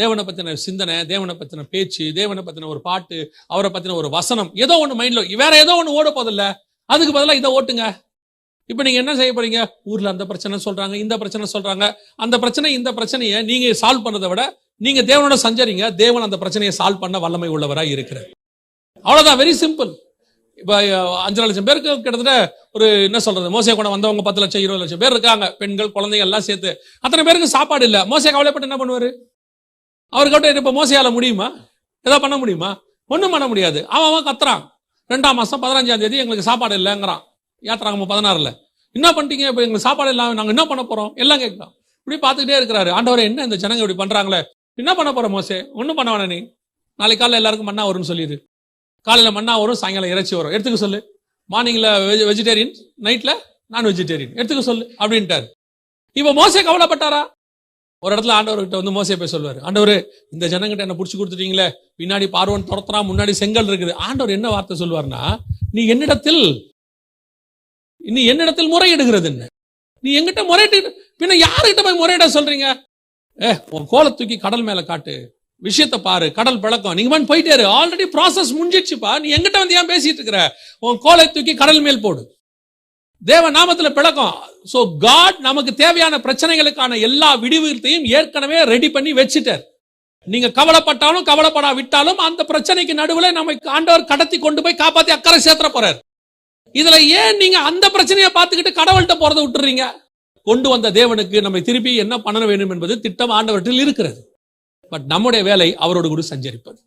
தேவனை பத்தின சிந்தனை தேவனை பத்தின பேச்சு தேவனை பத்தின ஒரு பாட்டு அவரை பத்தின ஒரு வசனம் ஏதோ ஒண்ணு மைண்ட்ல வேற ஏதோ ஒன்று ஓட போதில்ல அதுக்கு பதிலா இதை ஓட்டுங்க. இப்ப நீங்க என்ன செய்ய போறீங்க? ஊர்ல அந்த பிரச்சனை சொல்றாங்க இந்த பிரச்சனை சொல்றாங்க. அந்த பிரச்சனை இந்த பிரச்சனையை நீங்க சால்வ் பண்ணதை விட நீங்க தேவனோட சஞ்சரிங்க தேவன் அந்த பிரச்சனையை சால்வ் பண்ண வல்லமை உள்ளவரா இருக்கிறார். அவ்வளவுதான் வெரி சிம்பிள் இப்ப அஞ்சு அஞ்சரை லட்சம் பேருக்கு கிட்டத்தட்ட ஒரு என்ன சொல்றது மோசே கூட வந்தவங்க பத்து லட்சம் இருபது லட்சம் பேர் இருக்காங்க. பெண்கள் குழந்தைகள் எல்லாம் சேர்த்து. அத்தனை பேருக்கு சாப்பாடு இல்ல. மோசே கவலைப்பட்டு என்ன பண்ணுவாரு? அவர்கிட்ட இப்போ மோசையால முடியுமா? ஏதோ பண்ண முடியுமா? ஒன்றும் பண்ண முடியாது. அவன் அவன் கத்துறான். ரெண்டாம் மாதம் பதினஞ்சாம் தேதி எங்களுக்கு சாப்பாடு இல்லைங்கிறான். யாத்திராங்க பதினாறுல. என்ன பண்ணிட்டீங்க? இப்போ எங்களுக்கு சாப்பாடு இல்லாமல் நாங்கள் என்ன பண்ண போகிறோம் எல்லாம் கேட்கலாம் இப்படி பார்த்துக்கிட்டே இருக்கிறாரு. ஆண்டவரை என்ன இந்த ஜனங்க இப்படி பண்ணுறாங்களே என்ன பண்ண போகிறோம் மோசே? ஒன்றும் பண்ண வேணாம் நீ. நாளைக்கு காலையில் எல்லாருக்கும் மண்ணா வரும்னு சொல்லிடு. காலையில் மண்ணா வரும் சாயங்காலம் இறைச்சி வரும். எடுத்துக்க சொல்லு. மார்னிங்கில் வெஜ் வெஜிடேரியன் நைட்டில் நான் வெஜிடேரியன். எடுத்துக்க சொல்லு அப்படின்ட்டாரு. இப்போ மோசே கவலைப்பட்டாரா? ஒரு இடத்துல ஆண்டவர்கிட்ட வந்து மோசே போய் சொல்லுவார். ஆண்டவர் இந்த ஜனங்கிட்ட என்ன பிடிச்சி கொடுத்துட்டீங்களே பின்னாடி பார்வன் துரத்துறா முன்னாடி செங்கல் இருக்குது. ஆண்டவர் என்ன வார்த்தை சொல்லுவார்னா நீ என்னிடத்தில் நீ என்னிடத்தில் முறையிடுகிறது என்ன? நீ எங்கிட்ட முறையிட்டு பின்ன யாருகிட்ட போய் முறையிட சொல்றீங்க? ஏ உன் கோலை தூக்கி கடல் மேல காட்டு. விஷயத்த பாரு கடல் பழக்கம். நீங்க போயிட்டே ஆல்ரெடி ப்ராசஸ் முடிஞ்சிடுச்சுப்பா. நீ எங்கிட்ட வந்து ஏன் பேசிட்டு இருக்கிற? உன் கோலை தூக்கி கடல் மேல் போடு. தேவ நாமத்துல பிளக்கம். சோ காட் நமக்கு தேவையான பிரச்சனைகளுக்கான எல்லா விடிவுகளையும் ஏற்கனவே ரெடி பண்ணி வச்சுட்டார். நீங்க கவலைப்பட்டாலும் கவலைப்படா விட்டாலும் அந்த பிரச்சனைக்கு நடுவில் நம்ம ஆண்டவர் கடத்தி கொண்டு போய் காப்பாத்தி அக்கறை சேர்த்துற போறார். இதுல ஏன் நீங்க அந்த பிரச்சனையை பார்த்துக்கிட்டு கடவுள்கிட்ட போறதை விட்டுறீங்க? கொண்டு வந்த தேவனுக்கு நம்ம திருப்பி என்ன பண்ண வேண்டும் என்பது திட்டம் ஆண்டவற்றில் இருக்கிறது. பட் நம்முடைய வேலை அவரோடு கூட சஞ்சரிப்பது.